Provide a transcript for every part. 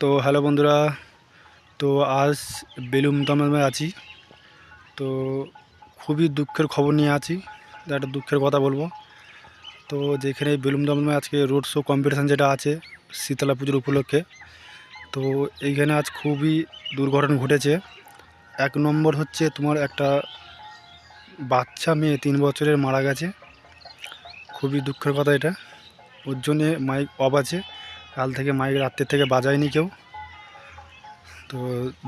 তো হ্যালো বন্ধুরা, তো আজ বেলুম দমে আছি। তো খুবই দুঃখের খবর নিয়ে আছি, একটা দুঃখের কথা বলব। তো যেখানে বেলুম দমে আজকে রোড শো কম্পিটিশান যেটা আছে শীতলা পুজোর উপলক্ষে, তো এইখানে আজ খুবই দুর্ঘটনা ঘটেছে। এক নম্বর হচ্ছে তোমার একটা বাচ্চা মেয়ে তিন বছরের মারা গেছে। খুবই দুঃখের কথা এটা। ওর জন্যে মাইক অফ আছে। কাল থেকে মাইক রাত্রের থেকে বাজায়নি কেউ। তো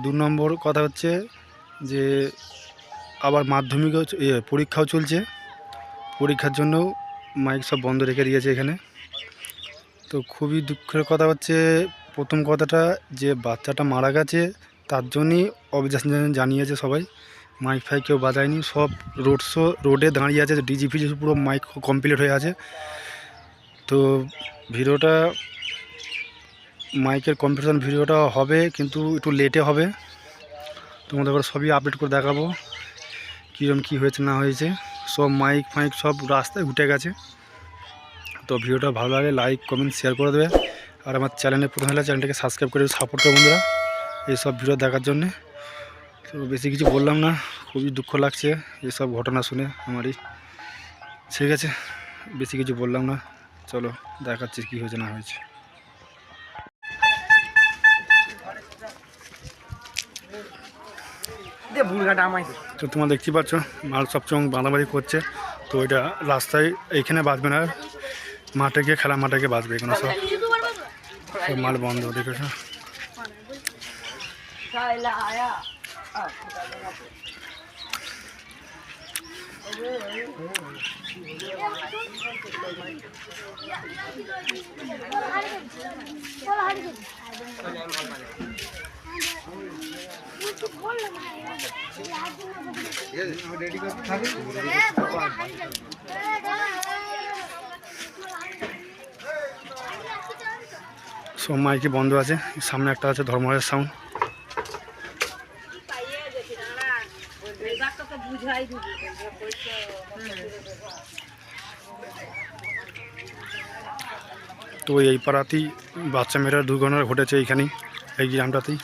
দু নম্বর কথা হচ্ছে যে, আবার মাধ্যমিকও ইয়ে পরীক্ষাও চলছে। পরীক্ষার জন্যও মাইক সব বন্ধ রেখে দিয়েছে এখানে। তো খুবই দুঃখের কথা হচ্ছে, প্রথম কথাটা যে বাচ্চাটা মারা গেছে, তার জন্যই অবজেকশন জানিয়েছে সবাই। মাইক ফাইক কেউ বাজায়নি, সব রোড শো, রোডে দাঁড়িয়ে আছে, ডিজি ফিজি পুরো মাইক কমপ্লিট হয়ে আছে। তো ভিডিওটা মাইকের কম্পিটিশন ভিডিওটা হবে, কিন্তু একটু লেটে হবে। তোমাদের সবই আপডেট করে দেখাবো কীরকম কী হয়েছে, না হয়েছে। সব মাইক ফাইক সব রাস্তায় উঠে গেছে। তো ভিডিওটা ভালো লাগে লাইক কমেন্ট শেয়ার করে দেবে। আর আমার চ্যানেলে প্রথম হলে চ্যানেলটাকে সাবস্ক্রাইব করে সাপোর্ট করো বন্ধুরা, এইসব ভিডিও দেখার জন্যে। তো বেশি কিছু বললাম না, খুবই দুঃখ লাগছে এসব ঘটনা শুনে আমারই। ঠিক আছে, বেশি কিছু বললাম না, চলো দেখাচ্ছি কী হয়েছে, না হয়েছে। তো তোমরা দেখতে পাচ্ছ মাল সব চং বাঁধাবাঁধি করছে। তো এটা রাস্তায় এইখানে বাঁচবে না মাঠে গিয়ে খেলা মাঠে গিয়ে বাঁচবে এখানে সব। সব মাল বন্ধ দেখেছ? সব মাইকে বন্ধ আছে। সামনে একটা আছে ধর্মরাজের সাউন্ড তো এই পাড়াতেই বাচ্চা মেয়েরা দুর্ঘটনা ঘটেছে এইখানেই, এই গ্রামটাতেই।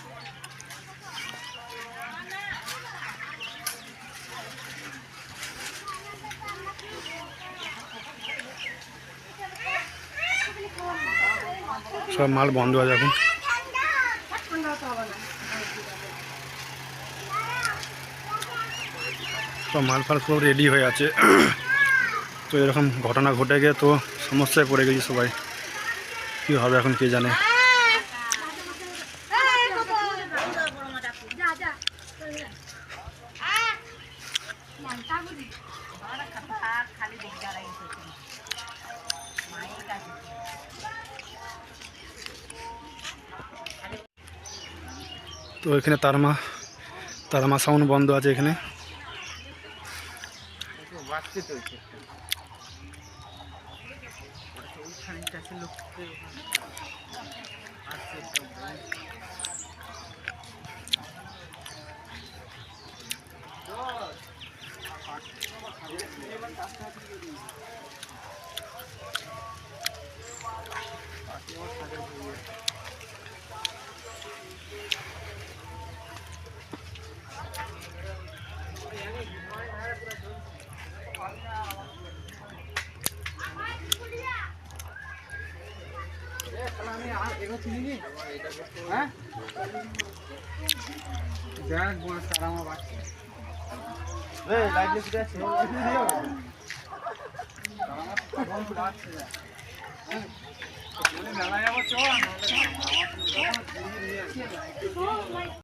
সব মাল বন্ধ আছে এখন সব মাল ফাল সব রেডি হয়ে আছে। তো এরকম ঘটনা ঘটে গিয়ে তো সমস্যায় পড়ে গেছি সবাই। কী হবে এখন কে জানে? তো এখানে তারমা তারমা সাউন্ড বন্ধ আছে এখানে। বাচ্চা তো হ্যাঁ যাক বল সারা আমার বাচ্চা এই লাইট লিখে আছে মেলায় আবার চল